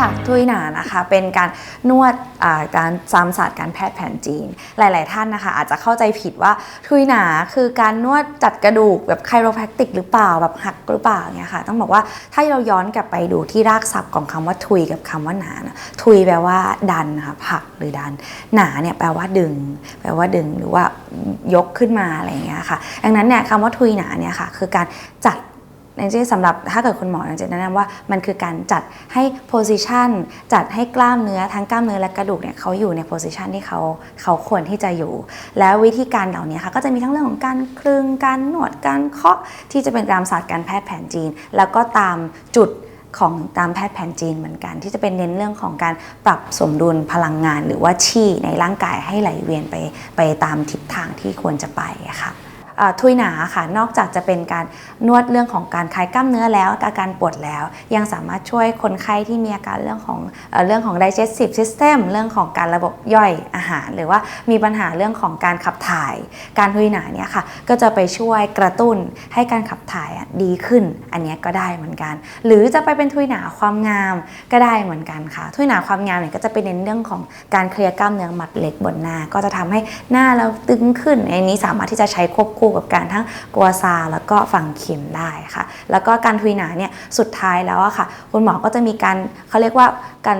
ค่ะทุยหนานะคะ เป็นการนวดอ่าการตามศาสตร์การแพทย์แผนจีน หลาย ๆ ท่านนะคะ อาจจะเข้าใจผิดว่าทุยหนาคือการนวดจัดกระดูกแบบไคโรแพคติกหรือเปล่าแบบหักหรือเปล่าเนี่ยค่ะต้องบอกว่าถ้าเราย้อนกลับไปดูที่รากศัพท์ของคำว่าทุยกับคำว่าหนานะทุยแปลว่าดันค่ะผลักหรือดัน หนาเนี่ยแปลว่าดึง แปลว่าดึงหรือว่ายกขึ้นมาอะไรอย่างเงี้ยค่ะดังนั้นเนี่ยคำว่าทุยหนาเนี่ยค่ะคือการจัด จริงๆสำหรับถ้าเกิดคุณหมอจริงๆแนะนำว่ามันคือการจัดให้ position จัดให้กล้ามเนื้อทั้งกล้ามเนื้อและกระดูกเนี่ยเขาอยู่ใน position ที่เขาเขาควรที่จะอยู่ แล้ววิธีการเหล่านี้ค่ะก็จะมีทั้งเรื่องของการคลึงการนวดการเคาะที่จะเป็นตามศาสตร์การแพทย์แผนจีน แล้วก็ตามจุดของตามแพทย์แผนจีนเหมือนกัน ที่จะเป็นเน้นเรื่องของการปรับสมดุลพลังงาน หรือว่าชีในร่างกายให้ไหลเวียนไปไปตามทิศทางที่ควรจะไปค่ะ ทุยหนาค่ะ นอกจากจะเป็นการนวดเรื่องของการคลายกล้ามเนื้อแล้วอาการปวดแล้ว ยังสามารถช่วยคนไข้ที่มีอาการเรื่องของเอเรื่องของ digestive system เรื่องของการระบบย่อยอาหาร หรือว่ามีปัญหาเรื่องของการขับถ่าย การทุยหนาเนี่ยค่ะก็จะไปช่วยกระตุ้นให้การขับถ่ายดีขึ้น อันนี้ก็ได้เหมือนกัน หรือจะไปเป็นทุยหนาความงามก็ได้เหมือนกันค่ะ ทุยหนาความงามเนี่ยก็จะเป็นเน้นเรื่องของการเคลียร์กล้ามเนื้อมัดเล็กบนหน้า ก็จะทำให้หน้าเราตึงขึ้นอันนี้สามารถที่จะใช้ควบคู่กับการทั้งกัวซาแล้วก็ฝังเข็มได้ค่ะ แล้วก็การทุยหนาเนี่ยสุดท้ายแล้วอะค่ะ คุณหมอก็จะมีการเขาเรียกว่าการ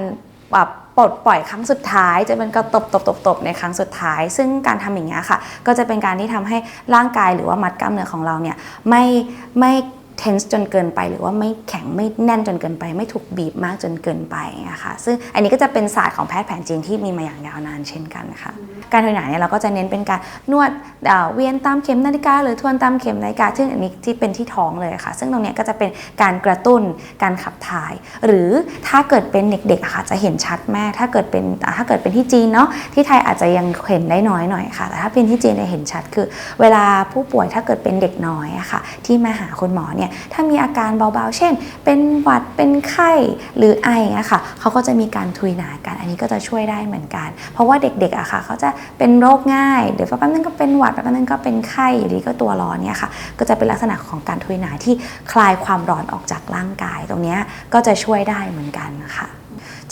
ปรับปลดปล่อยครั้งสุดท้ายจะเป็นการตบตบตบตบในครั้งสุดท้าย ซึ่งการทำอย่างเงี้ยค่ะ ก็จะเป็นการที่ทำให้ร่างกายหรือว่ามัดกล้ามเนื้อของเราเนี่ยไม่ไม่ เทนส์จนเกินไป หรือว่าไม่แข็งไม่แน่นจนเกินไป ไม่ถูกบีบมากจนเกินไปนะคะซึ่งอันนี้ก็จะเป็นศาสตร์ของแพทย์แผนจีนที่มีมาอย่างยาวนานเช่นกันค่ะการทุยหนาเนี่ยเราก็จะเน้นเป็นการนวดเอ่อเวียนตามเข็มนาฬิกา หรือทวนตามเข็มนาฬิกาซึ่งอันนี้ที่เป็นที่ท้องเลยค่ะ ซึ่งตรงนี้ก็จะเป็นการกระตุ้นการขับถ่าย หรือถ้าเกิดเป็นเด็กๆค่ะจะเห็นชัดมาก ถ้าเกิดเป็นถ้าเกิดเป็นที่จีนเนาะที่ไทยอาจจะยังเห็นได้น้อยหน่อยค่ะ แต่ถ้าเป็นที่จีนเนี่ยเห็นชัดคือ เวลาผู้ป่วยถ้าเกิดเป็นเด็กน้อยอะค่ะ ที่มาหาคุณหมอเนี่ยถ้ามีอาการเบาๆ เช่น เป็นหวัดเป็นไข้หรือไออะค่ะเขาก็จะมีการทุยหนากัน อันนี้ก็จะช่วยได้เหมือนกัน เพราะว่าเด็กๆอะค่ะเขาจะเป็นโรคง่าย เดี๋ยวแป๊บนึงก็เป็นหวัดแป๊บนึงก็เป็นไข้อยู่ดีก็ตัวร้อนเนี่ยค่ะ ก็จะเป็นลักษณะของการทุยหนาที่คลายความร้อนออกจากร่างกาย ตรงนี้ก็จะช่วยได้เหมือนกันค่ะ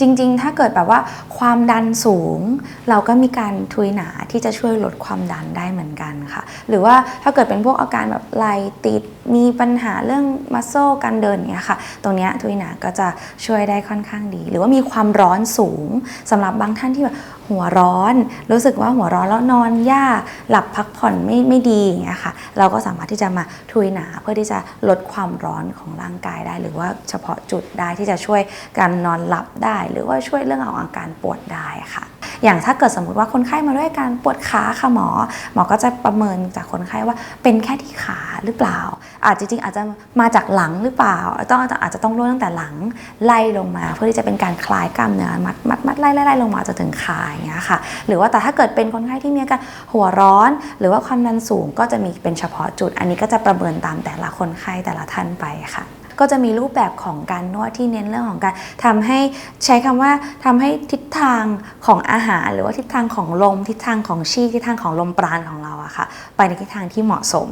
จริง ๆ ถ้าเกิดแบบว่าความดันสูง เราก็มีการทุยหนาที่จะช่วยลดความดันได้เหมือนกันค่ะ หรือว่าถ้าเกิดเป็นพวกอาการแบบไหลติดมีปัญหาเรื่องมัสโซการเดินเงี้ยค่ะ ตรงเนี้ยทุยหนาก็จะช่วยได้ค่อนข้างดี หรือว่ามีความร้อนสูงสำหรับบางท่านที่แบบ หัวร้อน รู้สึกว่าหัวร้อนแล้วนอนยากหลับพักผ่อนไม่ไม่ดีอย่างเงี้ยค่ะ เราก็สามารถที่จะมาทุยหนาเพื่อที่จะลดความร้อนของร่างกายได้ หรือว่าเฉพาะจุดได้ที่จะช่วยการนอนหลับได้ หรือว่าช่วยเรื่องของอาการปวดได้ค่ะอย่างถ้าเกิดสมมติว่าคนไข้มาด้วยการปวดขาค่ะหมอ หมอก็จะประเมินจากคนไข้ว่าเป็นแค่ที่ขาหรือเปล่า อาจจริงๆอาจจะมาจากหลังหรือเปล่าต้องอาจจะต้องนวดตั้งแต่หลังไล่ลงมา เพื่อที่จะเป็นการคลายกล้ามเนื้อมัดมัดมัดไล่ไล่ไล่ลงมาจนถึงขาอย่างเงี้ยค่ะ หรือว่าแต่ถ้าเกิดเป็นคนไข้ที่มีอาการหัวร้อน หรือว่าความดันสูงก็จะมีเป็นเฉพาะจุด อันนี้ก็จะประเมินตามแต่ละคนไข้แต่ละท่านไปค่ะก็จะมีรูปแบบของการนวดที่เน้นเรื่องของการทำให้ใช้คำว่าทำให้ทิศทางของอาหาร หรือว่าทิศทางของลมทิศทางของชีทิศทางของลมปราณของเรา ค่ะ ไปในทิศทางที่เหมาะสม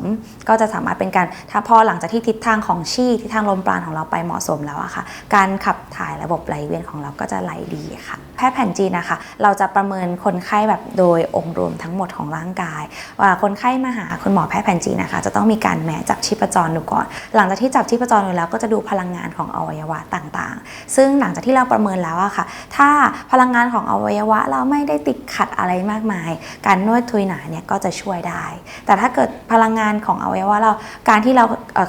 ก็จะสามารถเป็นการถ้าพอหลังจากที่ทิศทางของชีทิศทางลมปราณของเราไปเหมาะสมแล้วอะค่ะ การขับถ่ายระบบไหลเวียนของเราก็จะไหลดีค่ะแพทย์แผนจีนนะคะ เราจะประเมินคนไข้แบบโดยองค์รวมทั้งหมดของร่างกาย ว่าคนไข้มาหาคุณหมอแพทย์แผนจีนนะคะ จะต้องมีการแหมจับชีพจรดูก่อน หลังจากที่จับชีพจรดูแล้วก็จะดูพลังงานของอวัยวะต่างๆ ซึ่งหลังจากที่เราประเมินแล้วอะค่ะ ถ้าพลังงานของอวัยวะเราไม่ได้ติดขัดอะไรมากมาย การนวดทุยหนาเนี่ยก็จะช่วยได้ แต่ถ้าเกิดพลังงานของอวัยวะเรา การที่เรา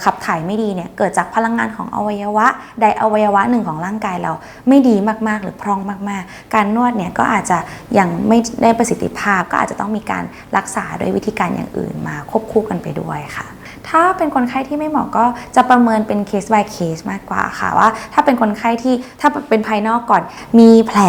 ขับถ่ายไม่ดีเนี่ย เกิดจากพลังงานของอวัยวะ ใดอวัยวะหนึ่งของร่างกายเราไม่ดีมากๆ หรือพร่องมากๆ การนวดเนี่ยก็อาจจะยังไม่ได้ประสิทธิภาพ ก็อาจจะต้องมีการรักษาด้วยวิธีการอย่างอื่นมาควบคู่กันไปด้วยค่ะ ถ้าเป็นคนไข้ที่ไม่เหมาะก็จะประเมินเป็นเคส by เคสมากกว่าค่ะว่า ถ้าเป็นคนไข้ที่ถ้าเป็นภายนอกก่อน มีแผล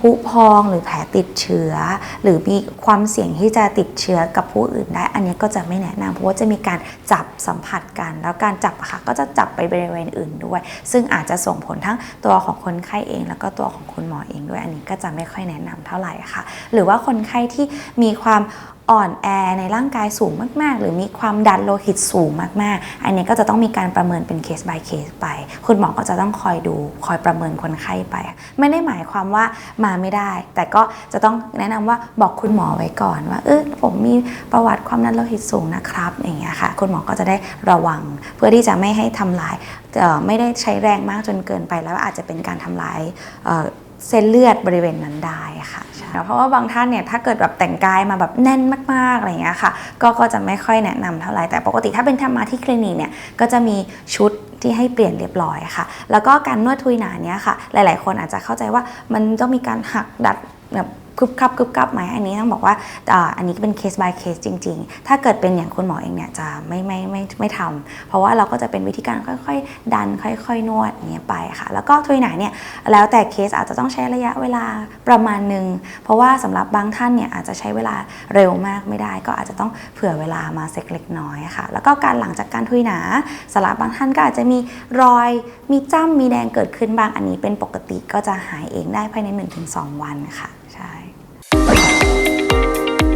ผุพองหรือแผลติดเชื้อ หรือมีความเสี่ยงที่จะติดเชื้อกับผู้อื่นได้ อันนี้ก็จะไม่แนะนำเพราะว่าจะมีการจับสัมผัสกัน แล้วการจับค่ะก็จะจับไปบริเวณอื่นด้วย ซึ่งอาจจะส่งผลทั้งตัวของคนไข้เอง แล้วก็ตัวของคุณหมอเองด้วยอันนี้ก็จะไม่ค่อยแนะนำเท่าไหร่ค่ะ หรือว่าคนไข้ที่มีความ อ่อนแอในร่างกายสูงมาก ๆ หรือมีความดันโลหิตสูงมาก ๆ อันนี้ก็จะต้องมีการประเมินเป็นเคส by เคสไป คุณหมอก็จะต้องคอยดูคอยประเมินคนไข้ไป ไม่ได้หมายความว่ามาไม่ได้ แต่ก็จะต้องแนะนำว่าบอกคุณหมอไว้ก่อนว่าเออผมมีประวัติความดันโลหิตสูงนะครับอย่างเงี้ยค่ะ คุณหมอก็จะได้ระวัง เพื่อที่จะไม่ให้ทำลายไม่ได้ใช้แรงมากจนเกินไปแล้วอาจจะเป็นการทำลาย เอ่อเส้นเลือดบริเวณนั้นได้ค่ะใช่เพราะว่าบางท่านเนี่ยถ้าเกิดแบบแต่งกายมาแบบแน่นมากๆอะไรอย่างเงี้ยค่ะก็ก็จะไม่ค่อยแนะนำเท่าไหร่แต่ปกติถ้าเป็นทำมาที่คลินิกเนี่ยก็จะมีชุดที่ให้เปลี่ยนเรียบร้อยค่ะ แล้วก็การนวดทุยหนาเนี้ยค่ะ หลาย ๆ คนอาจจะเข้าใจว่ามันต้องมีการหักดัดแบบ กึบกับกึบกับไหมอันนี้ต้องบอกว่าอ,อันนี้เป็นเคส by เคสจริง ๆ ถ้าเกิดเป็นอย่างคุณหมอเองเนี่ยจะไม่ไม่ไม่ไม่ทำเพราะว่าเราก็จะเป็นวิธีการค่อย ๆ ดันค่อย ๆ นวดอย่างเงี้ยไปค่ะ แล้วก็ทุยหนาเนี่ยแล้วแต่เคสอาจจะต้องใช้ระยะเวลาประมาณหนึ่งเพราะว่าสำหรับบางท่านเนี่ยอาจจะใช้เวลาเร็วมากไม่ได้ ก็อาจจะต้องเผื่อเวลามาสักเล็กน้อยค่ะ แล้วก็การหลังจากการทุยหนาสำหรับบางท่านก็อาจจะมีรอยมีจ้ำมีแดงเกิดขึ้นบางอันนี้เป็นปกติก็จะหายเองได้ภายใน 1-2 วันค่ะ